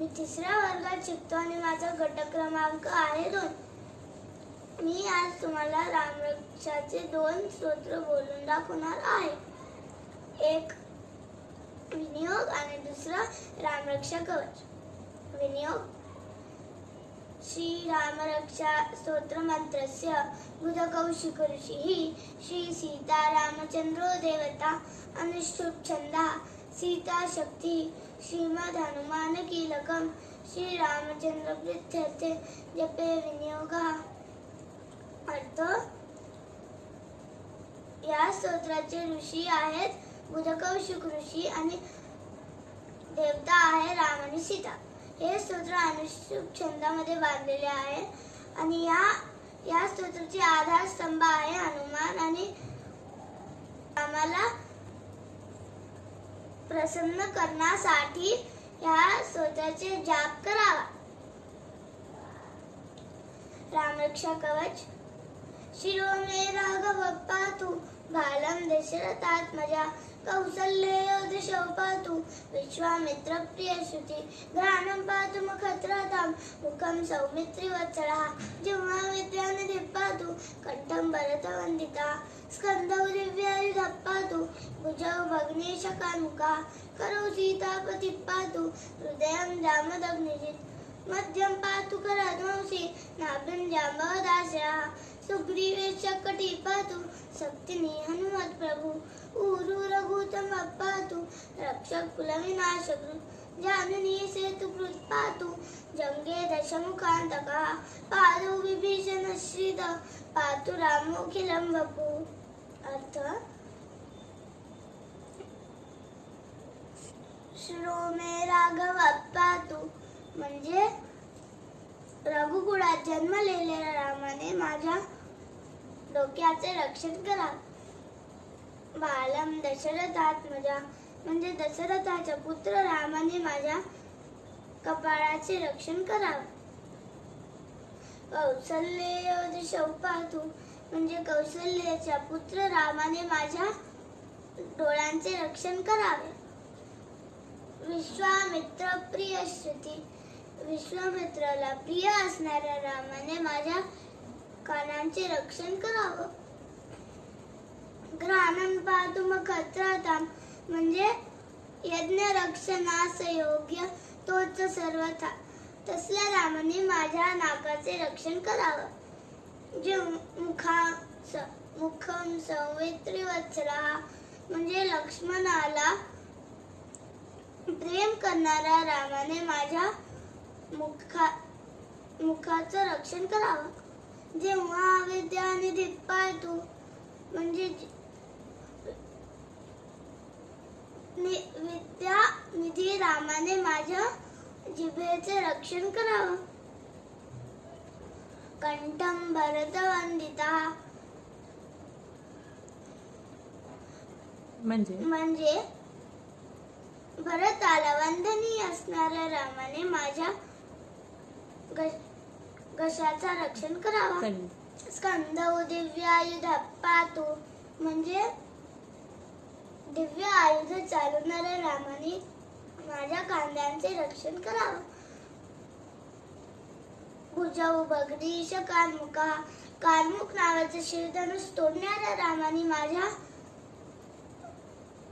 तिसऱ्या वर्गात शिकतो आणि माझा गट क्रमांक आहे दोन. मी आज तुम्हाला रामरक्षाचे दोन स्तोत्र बोलून दाखवणार आहे. एक विनियोग आणि दुसरा रामरक्षा कवच. विनियोग. श्री रामरक्षा स्तोत्र मंत्रस्य बुधकौशिक ऋषिः श्री सीता रामचंद्रो देवता अनुष्ठुप छंदः सीता शक्ति श्रीमद हनुमान की कीलकम श्री रामचंद्र प्रीत्यर्थे जपे विनियोग. अर्थ या स्तोत्राचे ऋषी आहेत बुधकौशिक ऋषी आणि देवता आहे राम आणि सीता. हे स्तोत्र अनुसूप छंदामध्ये बांधलेले आहे आणि या या स्तोत्राचे आधारस्तंभ आहे हनुमान आणि रामाला प्रसन्न करण्यासाठी या स्तोत्राचे जाप करावा. रामरक्षा कवच. शिरो मे राघव पातु बालं दशरथात्मजा कौसल्येयो दिशौ पातु विश्वामित्र प्रिय प्रियश्रुति घ्राणं पातु मुखत्रतां मुखं सौमित्रि वत्सलः जिह्वा विद्यानिधि पातु कण्ठं भरतवन्दिता स्कन्धौ दिव्यायुधः पातु भुजौ भग्नेशकान्मुखः करौ सीतापतिः पातु हृदयं जामदग्निजित्। मध्यं पातु करध्वंसी नाभिं जाम्बवदाशयः सुग्रीवेश कटी पातु शक्तिनी हनुमत् प्रभु ऊरु रघुतम पातु रक्षक कुलविनाशकृ जाननी सेतुकृत पातु जंगे दशमुखान्तकः पादौ विभीषण श्रीद पातु आता श्रोमे राघव अप्पा तू। म्हणजे रघुकुळात जन्मलेल्या रामाने माझ्या डोक्याचे रक्षण करा. बालम दशरथात माझ्या म्हणजे दशरथाचा पुत्र रामाने माझ्या कपाळाचे रक्षण करावे कौसल्य दिशौ तू. म्हणजे कौशल्याचा पुत्र रामाने माझ्या डोळ्यांचे रक्षण करावे. विश्वामित्र प्रिय श्रुती विश्वामित्राला प्रिय असणाऱ्या रामाने माझ्या कानांचे रक्षण करावं. ग्रहणन पाहतो मग खत्राताम म्हणजे यज्ञ रक्षणास योग्य तोच सर्वथा. तसल्या रामाने माझ्या नाकाचे रक्षण करावं. जे मुखा स- मुखम सवित्री वत्सला म्हणजे लक्ष्मणाला प्रेम करणाऱ्या रामाने माझ्या मुखा मुखाचं रक्षण करावं. जेव्हा अविद्या आणि म्हणजे तू नि- विद्या निधी रामाने माझ्या जिभेचे रक्षण करावं. कंठम भरत वंदिता म्हणजे? म्हणजे भरताला वंदनीय असणाऱ्या रामाने माझ्या घशाचा रक्षण करावा. स्कंदौ दिव्य आयुध पातू म्हणजे दिव्य आयुध चालवणाऱ्या रामाने माझ्या कांद्यांचे रक्षण करावं. भुजाऊ बगडीश कानमुखा कानमुख नावाचे शिरधनुष तोडणाऱ्या रामाने माझ्या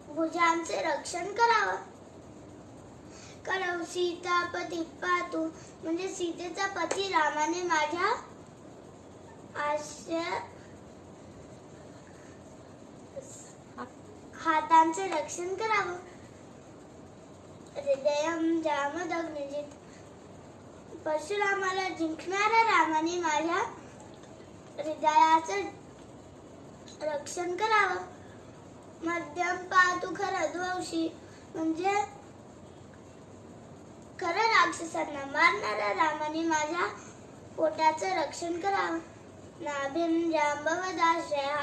भुजांचे रक्षण करावं. करव सीता पती पातू म्हणजे सीतेचा पती रामाने माझ्या आश्रय हातांचे रक्षण करावं. हृदयम जामदग्निजित परशुरामाला जिंकणाऱ्या रामाने माझ्या हृदयाचं रक्षण करावं. मध्यम पाहतू खर द्वंशी म्हणजे खरं राक्षसांना मारणाऱ्या रामाने माझ्या पोटाचं रक्षण करावं. नाभिम जांबवदाश्रय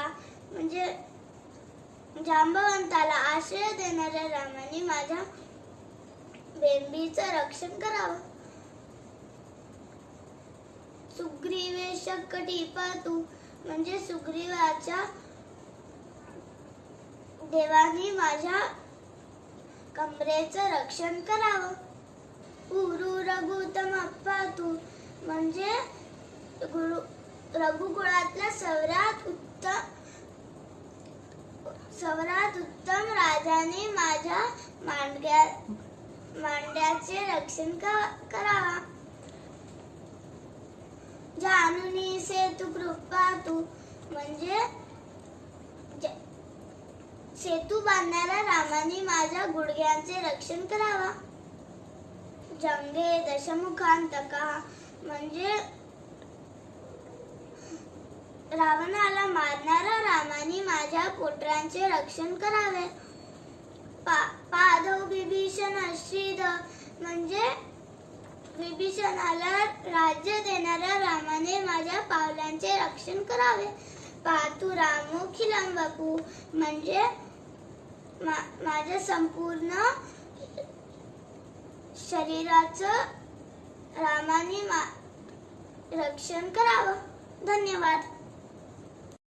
म्हणजे जांबवंताला आश्रय देणाऱ्या रामाने माझ्या बेंबीचं रक्षण करावं. सुग्रीवे कटी पातू म्हणजे सुग्रीवाच्या देवाने माझ्या कमरेचं रक्षण करावं. उरु रघुतम पातू म्हणजे गुरु रघुकुळातल्या सवरात उत्तम सवरात उत्तम राजाने माझ्या मांडग्या मांड्याचे रक्षण करावा. करावा सेतू कृपा तू म्हणजे सेतू बांधणाऱ्या रामाने माझ्या गुडघ्यांचे रक्षण करावा. जंगे दशमुखांतका म्हणजे रावणाला मारणारा रामाने माझ्या पोटरांचे रक्षण करावे. पा पाधव विभीषण श्रीध म्हणजे विभीषणाला राज्य देणाऱ्या रामाने माझ्या पावलांचे रक्षण करावे. पातू रामोखिलम बापू म्हणजे मा- माझ्या संपूर्ण शरीराचं रामाने मा- रक्षण करावं. धन्यवाद.